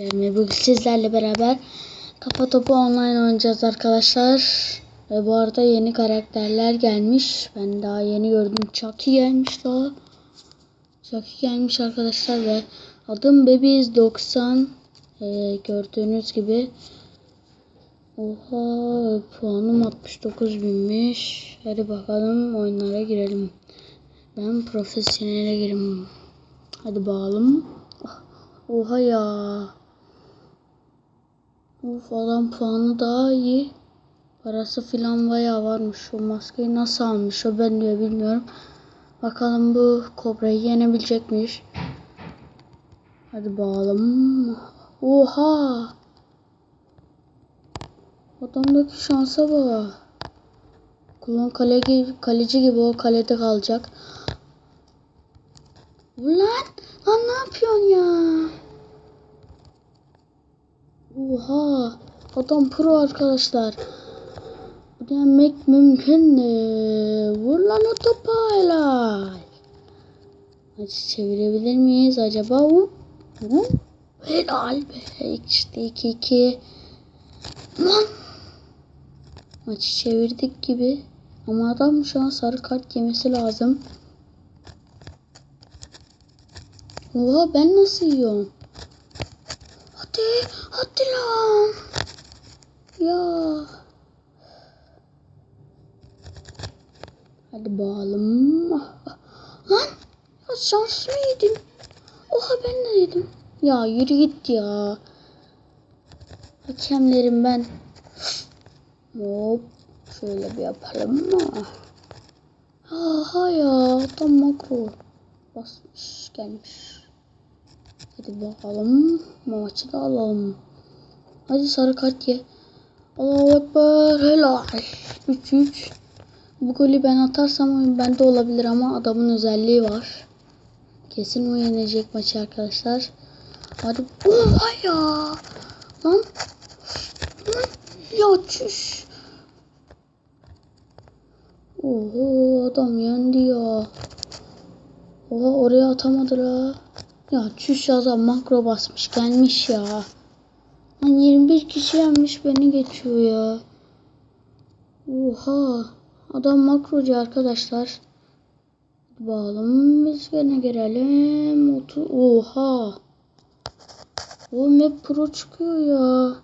Ve bugün sizlerle beraber Kafa Topu Online oynayacağız arkadaşlar. Ve bu arada yeni karakterler gelmiş. Ben daha yeni gördüm. Chucky gelmiş daha. Chucky gelmiş arkadaşlar ve adım Bebiz 90. Ee, gördüğünüz gibi. Oha puanım 69 binmiş. Hadi bakalım oyunlara girelim. Ben profesyonele girim. Hadi bakalım. Oha ya. Uf adam puanı daha iyi. Parası filan bayağı varmış. O maskeyi nasıl almış o ben de bilmiyorum. Bakalım bu kobrayı yenebilecek miyiz? Hadi bakalım. Oha. Adamdaki şansa bak. Kulon kale gibi, kaleci gibi o kalede kalacak. Ulan lan ne yapıyorsun ya? Oha adam pro arkadaşlar. Demek mümkün de. Vur lan o topu helal. Hadi çevirebilir miyiz acaba? Hop. Hop. Helal be. İşte 2-2. Lan. Maçı çevirdik gibi. Ama adam şu an sarı kart yemesi lazım. Oha ben nasıl yiyorum? Hadi, hadi lan. Ya. Hadi bakalım. Lan, ya şanslı yedim. Oha ben de yedim. Ya yürü git ya. Hakemlerim ben. Hop. Şöyle bir yapalım mı? Aha ya tam makro basmış gelmiş. Hadi bakalım maçı da alalım. Hadi sarı kart ye. Allahu Ekber helal. 3-3. Bu golü ben atarsam bende olabilir ama adamın özelliği var. Kesin o yenecek maçı arkadaşlar. Hadi. Oha ya. Lan. Ya çüş. Oho adam yendi ya. Oha oraya atamadı la. Ya çüş adam makro basmış gelmiş ya. Lan 21 kişi yenmiş beni geçiyor ya. Oha. Adam makrocu arkadaşlar. Bakalım biz gene girelim. Otu Oha. Oğlum hep pro çıkıyor ya.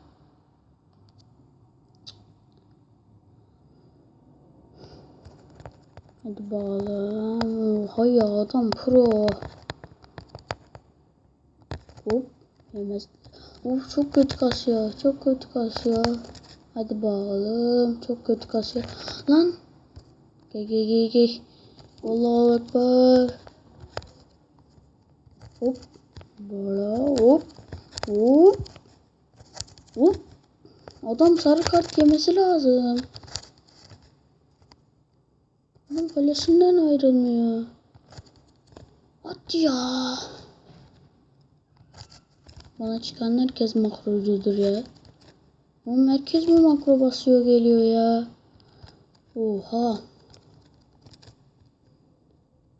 Hadi bakalım. Oha ya adam pro. Hop. Yemez. Of çok kötü kasıyor. Çok kötü kasıyor. Hadi bakalım. Çok kötü kasıyor. Lan. Gel gel gel gel. Allahu Ekber. Hop. Böyle hop. Hop. Hop. Adam sarı kart yemesi lazım. Adam kalesinden ayrılmıyor. Hadi ya. Bana çıkan herkes makrocudur ya. Oğlum herkes mi makro basıyor geliyor ya. Oha.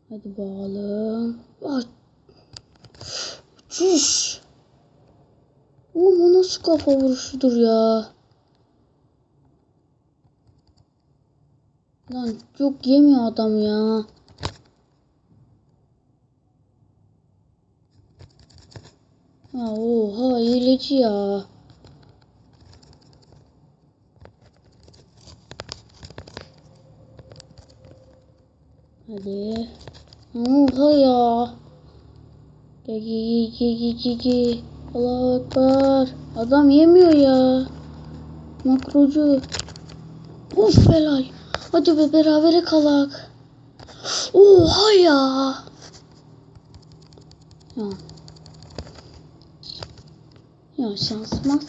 Hadi bakalım. Ah. Çüş. Oğlum o nasıl kafa vuruşudur ya. Lan çok yemiyor adam ya. Ha oha ya. Hadi. Oha ya. Gigi gigi gigi. Allahu Ekber. Adam yemiyor ya. Makrocu. Of helal. Hadi kalak. Oha. Ya. Ya şansıma.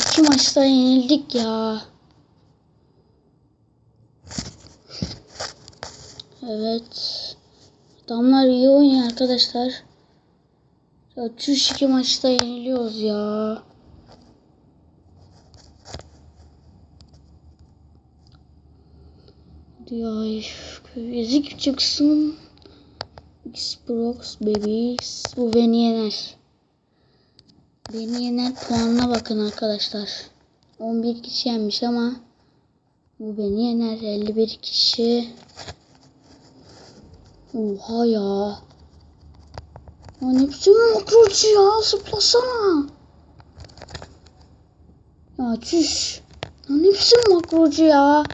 İki maçta yenildik ya. Evet. Adamlar iyi oynuyor arkadaşlar. Ya çüş iki maçta yeniliyoruz ya. Ya. Ezik çıksın. Xbox babies. Bu beni yener. Beni yenen puanına bakın arkadaşlar. 11 kişi yenmiş ama bu beni yener. 51 kişi. Oha ya. Ya ne biçim makrocu ya zıplasana. Ya çüş. Ya ne biçim makrocu ya.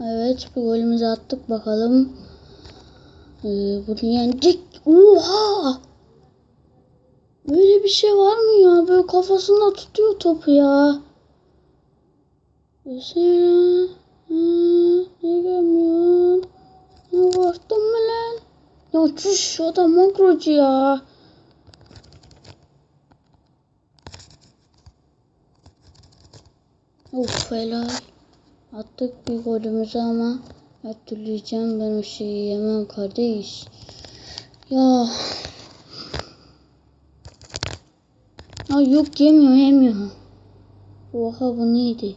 Evet bir golümüzü attık bakalım. Ee, bunu yendik. Oha! Böyle bir şey var mı ya? Böyle kafasında tutuyor topu ya. Mesela ne görmüyorsun? Ne korktun mu lan? Ya çüş adam makrocu ya. Of helal. Attık bir golümüzü ama yiyeceğim ben o şeyi yemem kardeş. Ya. Ya yok yemiyor yemiyor. Oha bu neydi?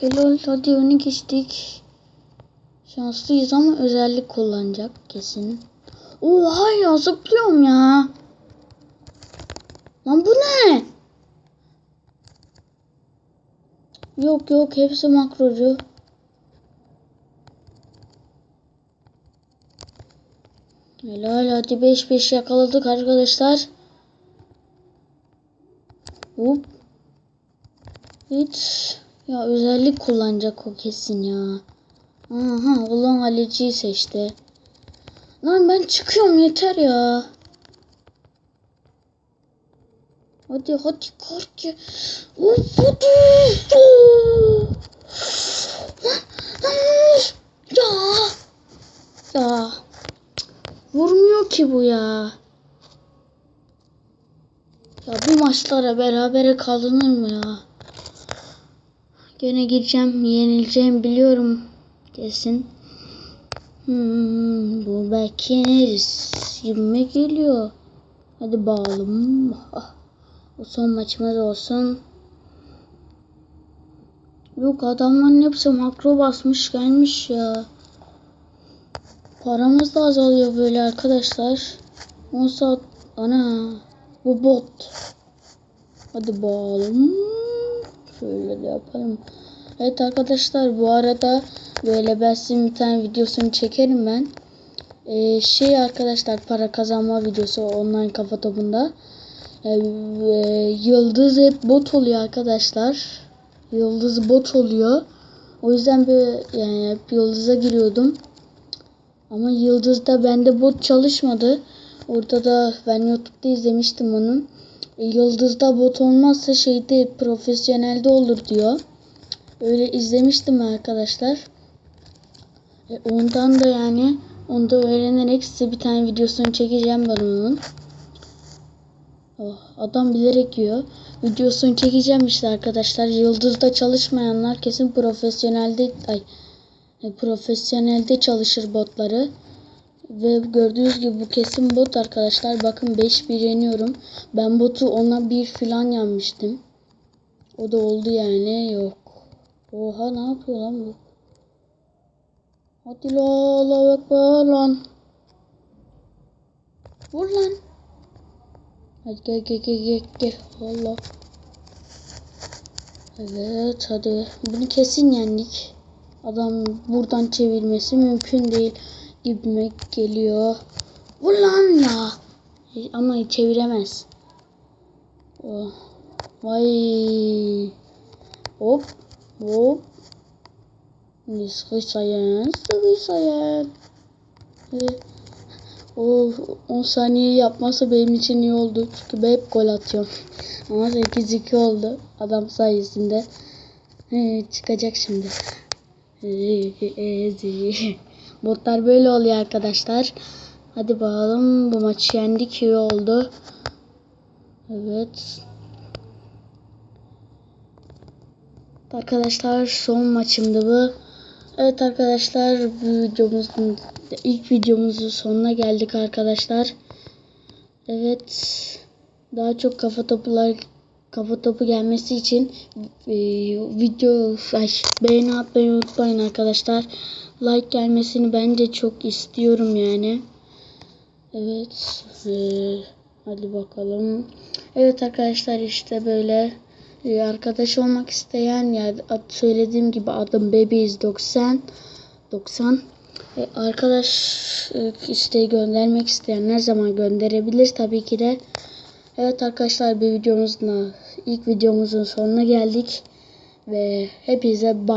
Helal hadi öne geçtik. Şanslıyız ama özellik kullanacak kesin. Oha ya zıplıyorum ya. Lan bu ne? Yok yok hepsi makrocu. Helal hadi 5-5 yakaladık arkadaşlar. Hop. Hiç. Ya özellik kullanacak o kesin ya. Aha ulan Alici'yi seçti. Lan ben çıkıyorum yeter ya. Hadi hadi ya. Of hadi. Ya. Ya. Vurmuyor ki bu ya. Ya bu maçlara berabere kalınır mı ya? Gene gireceğim, yenileceğim biliyorum kesin. Hmm, bu Bekir gibi geliyor. Hadi bağalım. Bu son maçımız olsun. Yok adamların hepsi makro basmış gelmiş ya. Paramız da azalıyor böyle arkadaşlar. 10 saat ana bu bot. Hadi bağalım. Şöyle de yapalım. Evet arkadaşlar bu arada böyle ben sizin bir tane videosunu çekerim ben. Ee, şey arkadaşlar para kazanma videosu online kafa topunda. Ee, yıldız hep bot oluyor arkadaşlar. Yıldız bot oluyor. O yüzden bir yani hep yıldıza giriyordum. Ama yıldızda bende bot çalışmadı. Orada da ben YouTube'da izlemiştim onu. E, yıldızda bot olmazsa şeyde profesyonelde olur diyor. Öyle izlemiştim arkadaşlar. E, ondan da yani onu da öğrenerek size bir tane videosunu çekeceğim ben onun. Oh, adam bilerek yiyor. Videosunu çekeceğim işte arkadaşlar. Yıldızda çalışmayanlar kesin profesyonelde ay e, profesyonelde çalışır botları. Ve gördüğünüz gibi bu kesin bot arkadaşlar. Bakın 5-1 yeniyorum. Ben botu ona bir filan yanmıştım. O da oldu yani. Yok. Oha ne yapıyor lan bu? Hadi la Ekber lan. Vur lan. Hadi gel gel gel gel gel. Allah. Evet hadi. Bunu kesin yendik. Adam buradan çevirmesi mümkün değil gibime geliyor. Vur lan ya. Ama çeviremez. Oh. Vay. Hop. Hop. Sıkı sayın. Sıkı sayın. Evet. O 10 saniye yapması benim için iyi oldu. Çünkü ben hep gol atıyorum. Ama 8-2 oldu. Adam sayesinde. He, çıkacak şimdi. Botlar böyle oluyor arkadaşlar. Hadi bakalım. Bu maçı yendik. iyi oldu. Evet. Arkadaşlar son maçımdı bu. Evet arkadaşlar videomuzun ilk videomuzun sonuna geldik arkadaşlar. Evet. Daha çok kafa topular kafa topu gelmesi için e, video ay, beğeni atmayı unutmayın arkadaşlar. Like gelmesini ben de çok istiyorum yani. Evet. e, hadi bakalım. Evet arkadaşlar işte böyle e, arkadaş olmak isteyen yani ad, söylediğim gibi adım Bebiz 90 90 e, arkadaş e, isteği göndermek isteyen ne zaman gönderebilir tabii ki de. Evet arkadaşlar bir videomuzun ilk videomuzun sonuna geldik ve hepinize bye.